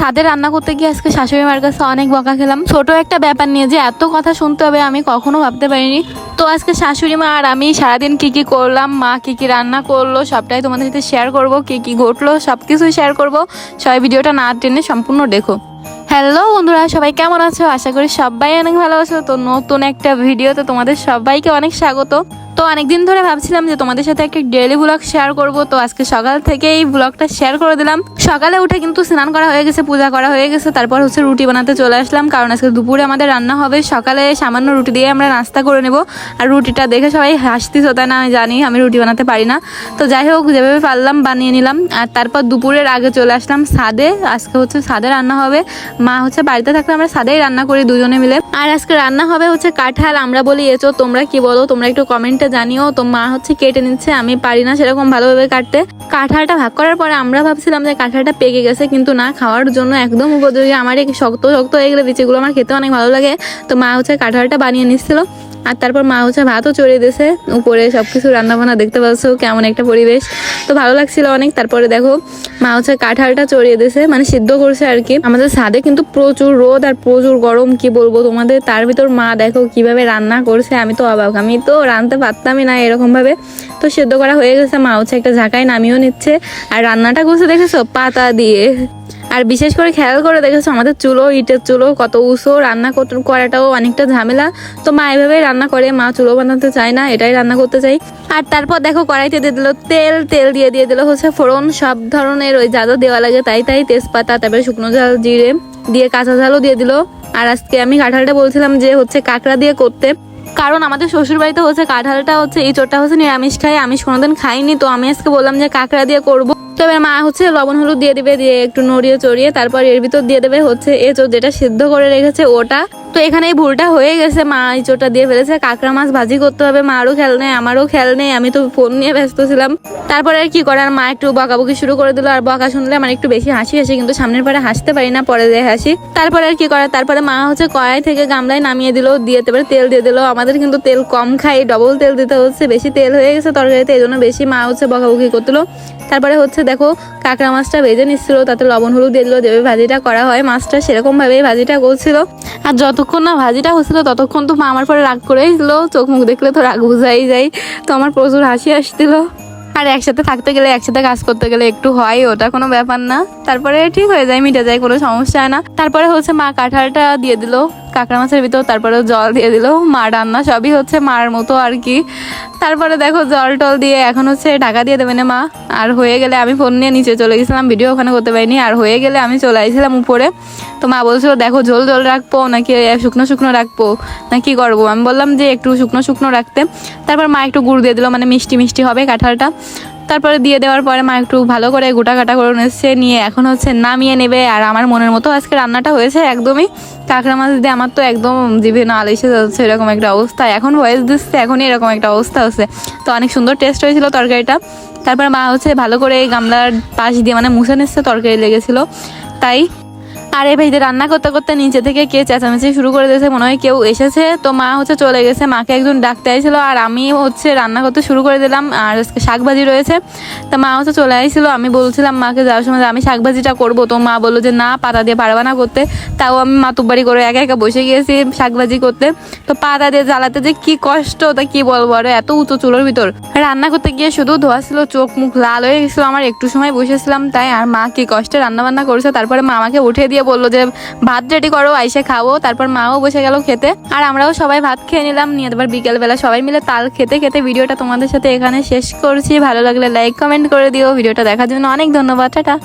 ছাদে রান্না করতে গিয়ে আজকে শাশুড়ি মার কাছে অনেক বকা খেলাম। ছোট একটা ব্যাপার নিয়ে যে এত কথা শুনতে হবে আমি কখনো ভাবতে পারিনি। তো আজকে শাশুড়ি মা আর আমি সারাদিন কি কি করলাম, মা কি কি রান্না করল, সবটাই তোমাদের সাথে শেয়ার করব, কি কি ঘটলো সব কিছুই শেয়ার করব। সবাই ভিডিওটা না টেনে সম্পূর্ণ দেখো। হ্যালো বন্ধুরা, সবাই কেমন আছো? আশা করি সবাই অনেক ভালো আছো। তো নতুন একটা ভিডিওতে তোমাদের সবাইকে অনেক স্বাগত। তো অনেকদিন ধরে ভাবছিলাম যে তোমাদের সাথে একটা ডেলি ব্লগ শেয়ার করব, তো আজকে সকাল থেকে এই ব্লগটা শেয়ার করে দিলাম। সকালে উঠে কিন্তু স্নান করা হয়ে গেছে, পূজা করা হয়ে গেছে, তারপর হচ্ছে রুটি বানাতে চলে আসলাম, কারণ আজকে দুপুরে আমাদের রান্না হবে। সকালে সামান্য রুটি দিয়ে আমরা নাস্তা করে নেব, আর রুটিটা দেখে সবাই হাসতিস তাই না? আমি জানি আমি রুটি বানাতে পারি না। তো যাই হোক, যেভাবে পারলাম বানিয়ে নিলাম, আর তারপর দুপুরের আগে চলে আসলাম সাদে। আজকে হচ্ছে সাদে রান্না হবে। মা হচ্ছে বাড়িতে থাকলে আমরা সাদেই রান্না করি দুজনে মিলে। আর আজকে রান্না হবে হচ্ছে কাঁঠাল, আমরা বলি এচো তোমরা কি বলো? তোমরা একটু কমেন্টে জানিও, তো মা হচ্ছে কেটে নিচ্ছে, আমি পারি না সেরকম ভালোভাবে কাটতে। কাঁঠালটা ভাগ করার পরে আমরা ভাবছিলাম যে কাঁঠালটা পেকে গেছে, কিন্তু না, খাওয়ার জন্য একদম উপযোগী। আমার শক্ত শক্ত হয়ে গেলে, বিচিগুলো আমার খেতে অনেক ভালো লাগে। তো মা হচ্ছে কাঁঠালটা বানিয়ে নিচ্ছিল। আর তারপর মা হচ্ছে ভাতও চড়িয়ে দিয়েছে। উপরে সব কিছু রান্নাবান্না দেখতে পাচ্ছ, কেমন একটা পরিবেশ। তো ভালো লাগছিল অনেক। তারপরে দেখো, মা হচ্ছে কাঁঠালটা চড়িয়ে দিয়েছে মানে সিদ্ধ করছে আর কি। আমাদের ছাদে কিন্তু প্রচুর রোদ আর প্রচুর গরম, কি বলব তোমাদের? তার ভিতর মা দেখো কীভাবে রান্না করছে, আমি তো অবাক। আমি তো রাঁধতে পারতামই না এরকম ভাবে তো সেদ্ধ করা হয়ে গেছে, মা হচ্ছে একটা ঝাঁকায় নামিয়েও নিচ্ছে। আর রান্নাটা করছে, দেখেছ? পাতা দিয়ে। আর বিশেষ করে খেয়াল করে দেখেছ, আমাদের চুলো ইটের চুলো কত উঁচু, রান্না করাটাও অনেকটা ঝামেলা। তো মা এভাবেই রান্না করে, মা চুলো বানাতে চায় না, এটাই রান্না করতে চাই। আর তারপর দেখো কড়াইতে দিয়ে দিল তেল তেল দিয়ে দিয়ে দিল হচ্ছে ফোড়ন, সব ধরনের ওই যা দেওয়া লাগে তাই তাই তেজপাতা, তারপরে শুকনো ঝাল জিরে দিয়ে কাঁচা ঝালও দিয়ে দিল। আর আজকে আমি কাঁঠালটা বলছিলাম যে হচ্ছে কাঁকড়া দিয়ে করতে। কারণ আমাদের শ্বশুর বাড়িতে হচ্ছে কাঁঠালটা হচ্ছে এই চোরটা হচ্ছে নিরামিষ খাই আমিষ কোনোদিন খাইনি, তো আমি আজকে বললাম যে কাঁকড়া দিয়ে করব। তো এবার মা হচ্ছে লবণ হলুদ দিয়ে দিবে, দিয়ে একটু নড়িয়ে চড়িয়ে তারপর এর ভিতর দিয়ে দেবে হচ্ছে এ চোর যেটা সিদ্ধ করে রেখেছে ওটা। তো এখানে এই ভুলটা হয়ে গেছে, মা এই চোরটা দিয়ে ফেলেছে। কাঁকড়া মাছ ভাজি করতে হবে, মারও খেয়াল নেই, আমারও খেয়াল নেই, আমি তো ফোন নিয়ে ব্যস্ত ছিলাম। তারপরে আর কি করার, মা একটু বকাবকি শুরু করে দিল, আর বকা শুনলে আমার একটু বেশি হাসি হাসি কিন্তু সামনের পরে হাসতে পারি না, পরে দিয়ে হাসি। তারপরে আর কি করার, তারপরে মা হচ্ছে কড়াই থেকে গামলায় নামিয়ে দিল, দিয়ে তারপরে তেল দিয়ে দিল। আমাদের কিন্তু তেল কম খাই ডবল তেল দিতে হচ্ছে, বেশি তেল হয়ে গেছে তরকারিতে, এই জন্য বেশি মা হচ্ছে বকাবকি করছিল তারপরে হচ্ছে দেখো কাঁকড়া মাছটা ভেজে নিচ্ছিল, তাতে লবণ, হলুদ দিয়ে দিল, যেভাবে ভাজিটা করা হয়, মাছটা সেরকম ভাবেই ভাজিটা করছিল আর যতক্ষণ না ভাজিটা হচ্ছিল, ততক্ষণ তো মা আমার পরে রাগ করেই দিল। চোখ মুখ দেখলে তো রাগ বুঝাই যায়। তো আমার প্রচুর হাসি আসছিল। আর একসাথে থাকতে গেলে, একসাথে কাজ করতে গেলে একটু হয়, ওটা কোনো ব্যাপার না। তারপরে ঠিক হয়ে যায়, মিটে যায়, কোনো সমস্যা হয় না। তারপরে হচ্ছে মা কাঁঠালটা দিয়ে দিল। কাঁকড়া মাছের ভিতর তারপরে জল দিয়ে দিল। মা রান্না সবই হচ্ছে মার মতো আর কি। তারপরে দেখো জল টল দিয়ে এখন হচ্ছে ঢাকা দিয়ে দেবে না মা। আর হয়ে গেলে আমি ফোন নিয়ে নিচে চলে গেছিলাম, ভিডিও ওখানে করতে পারিনি। আর হয়ে গেলে আমি চলে আসছিলাম উপরে। তো মা বলছিল, দেখো ঝোল ঝোল রাখব নাকি শুকনো শুকনো রাখব? না কি করব? আমি বললাম যে, একটু শুকনো শুকনো রাখতে। তারপর মা একটু গুড় দিয়ে দিল মানে মিষ্টি মিষ্টি হবে কাঁঠালটা। তারপরে দিয়ে দেওয়ার পরে মা একটু ভালো করে গোটা কাটা করে নিচ্ছে, নিয়ে এখন হচ্ছে নামিয়ে নেবে। আর আমার মনের মতো আজকে রান্নাটা হয়েছে একদমই। কাঁকড়া মাছ দিয়ে আমার তো একদম জিভে না এসে যাচ্ছে, এরকম একটা অবস্থা। এখন ভয়েস দিচ্ছে, এখনই এরকম একটা অবস্থা হচ্ছে। তো অনেক সুন্দর টেস্ট হয়েছিল তরকারিটা। তারপর মা হচ্ছে ভালো করে এই গামলার পাশ দিয়ে মানে মুছে নিচ্ছে, তরকারি লেগেছিলো। তাই আর এই ভাইদের রান্না করতে করতে নিচে থেকে কে চেঁচামেচি শুরু করে দিয়েছে, মনে হয় কেউ এসেছে। তো মা হচ্ছে চলে গেছে, মাকে একজন ডাকতে আইছিল আর আমি হচ্ছে রান্না করতে শুরু করে দিলাম আর শাকভাজি রয়েছে। তা মা হচ্ছে চলে আইছিল, আমি বলছিলাম মাকে যাওয়ার সময় আমি শাকভাজিটা করব। তো মা বলল যে না, পাতা দিয়ে পারবা না করতে। তাও আমি মাতুব্বাড়ি করে একা একা বসে গিয়েছি শাকভাজি করতে। তো পাতা দিয়ে জ্বালাতে যে কি কষ্ট, তা কি বলব আর এত উঁচু চুলোর ভিতর। রান্না করতে গিয়ে শুধু ধোয়া ছিল, চোখ মুখ লাল হয়ে গেছিল, আমার একটু সময় বসেছিলাম তাই। আর মা কি কষ্টে রান্না বান্না করেছে, তারপরে মা আমাকে উঠে দিয়ে বলল যে, ভাত রেডি করো, আইসে খাব। তারপর মাও বসে গেল খেতে। আর আমরাও সবাই ভাত খেয়ে নিলাম। নিয়ে তারপর বিকেলবেলা সবাই মিলে তাল খেতে খেতে ভিডিওটা তোমাদের সাথে এখানে শেষ করছি। ভালো লাগলে লাইক কমেন্ট করে দিও। ভিডিওটা দেখার জন্য অনেক ধন্যবাদ। টাটা।